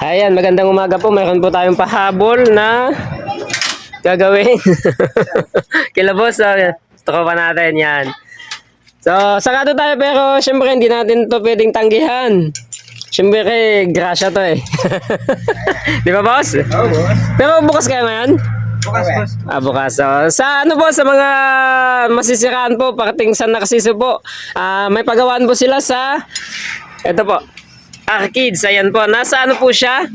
Ayan, magandang umaga po. Mayroon po tayong pahabol na gagawin. Kila boss, oh, gusto pa natin yan. So, sakado tayo pero syempre hindi natin to pwedeng tanggihan. Syempre, grasya to eh. Di ba boss? Oo, boss. Pero bukas kayo ngayon? Bukas, boss. Ah, bukas. So, sa ano po, sa mga masisiraan po, parating sa nakasiso po, ah, may pagawaan po sila sa, ito po, Arcades, ayan po. Nasa ano po siya?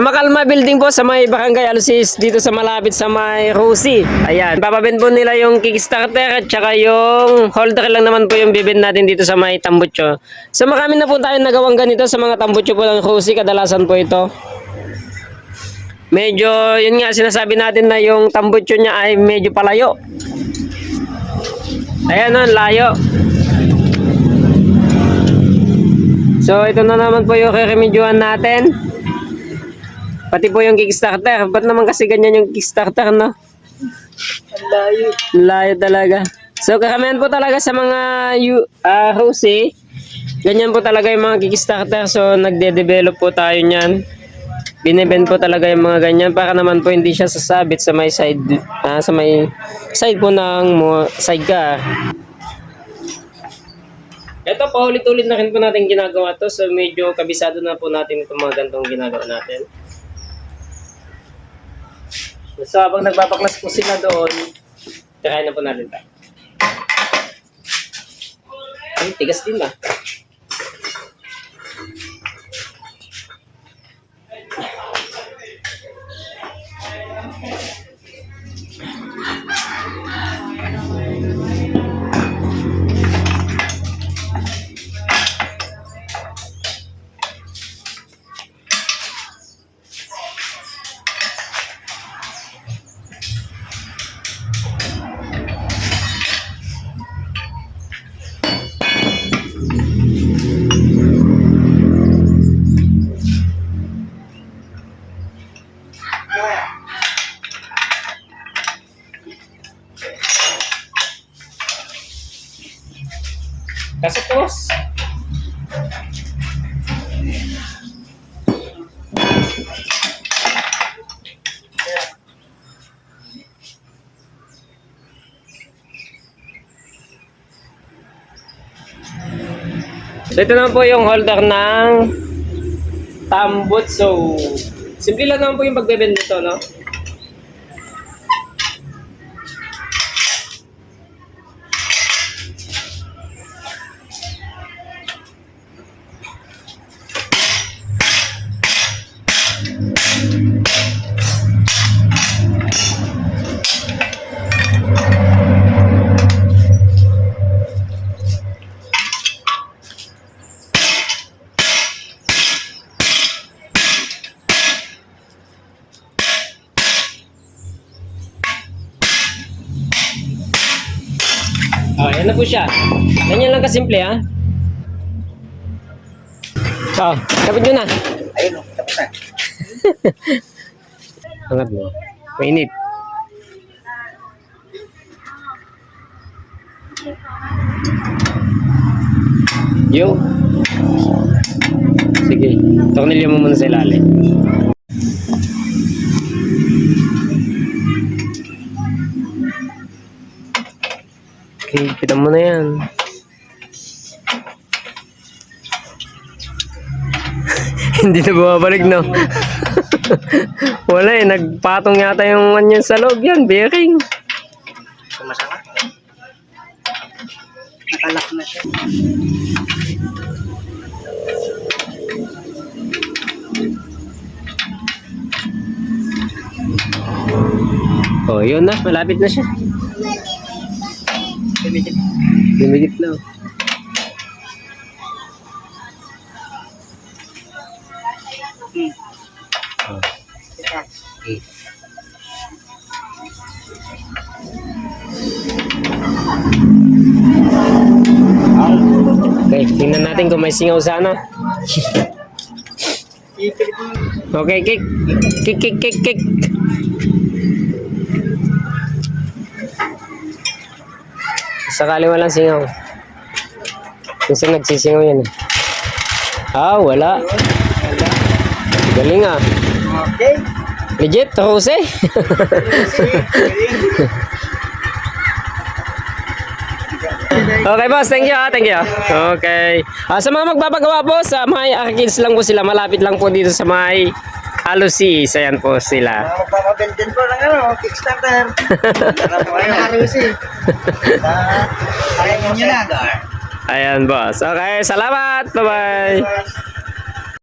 Makalma building po sa may Barangay Alusis dito sa malapit sa may Rosie. Ayan, papabend po nila yung Kickstarter at saka yung holder lang naman po yung bibend natin dito sa may Tambucho. So marami na po tayong nagawang ganito sa mga Tambucho po ng Rosie, kadalasan po ito. Medyo, yun nga sinasabi natin na yung tambucho niya ay medyo palayo. Ayan o, layo. So, ito na naman po yung re-remedyohan natin. Pati po yung Kickstarter. Ba't naman kasi ganyan yung Kickstarter, no? Layo. Layo talaga. So, karamihan po talaga sa mga yu- ah, Jose, ganyan po talaga yung mga Kickstarter. So, nagde-develop po tayo niyan. Binibend po talaga yung mga ganyan para naman po hindi siya sasabit sa may side ah, sa may side po ng sidecar. Ito paulit-ulit na rin po natin ginagawa to so medyo kabisado na po natin itong mga gantong ginagawa natin. So habang nagbabaklas po sila doon, try na po natin ito. Ay, tigas din ba? Kasapos. So ito naman po yung holder ng tambot. So, simple lang naman po yung pagbebend nito, no? Oh, yan na po siya. Ganyan lang kasimple, ha? Oh, kapit nyo na. Ayun, oh, tapos na. Angat mo. Mainit. Yo. Sige. Tornilyo mo muna sa ilalim. Kita mo na yan. Hindi na bumabalik, no? Wala eh, nagpatong yata yung ano sa loob yan, bearing. Sumasama. Nakalak na siya. Oh, yun na, malapit na siya. Tumigil. Lumigit na. oh. Hmm. Oh. Okay. Okay, tingnan natin kung may singaw sana. Okay, kick. Kick, kick, kick, kick. Sakali walang singaw. Minsan nagsisingaw yan eh. Ah, wala. Galing ah. Okay. Legit, Jose. okay boss, thank you ah, thank you. Okay. Ah, sa mga magpapagawa po, sa may Arkids lang po sila, malapit lang po dito sa may Alusi. Ayan po sila. Uh, Magpapabil din po ng ano, Kickstarter. Kayo, Harusi. Kaya nyo na. Ayan boss. Okay, salamat. Bye-bye.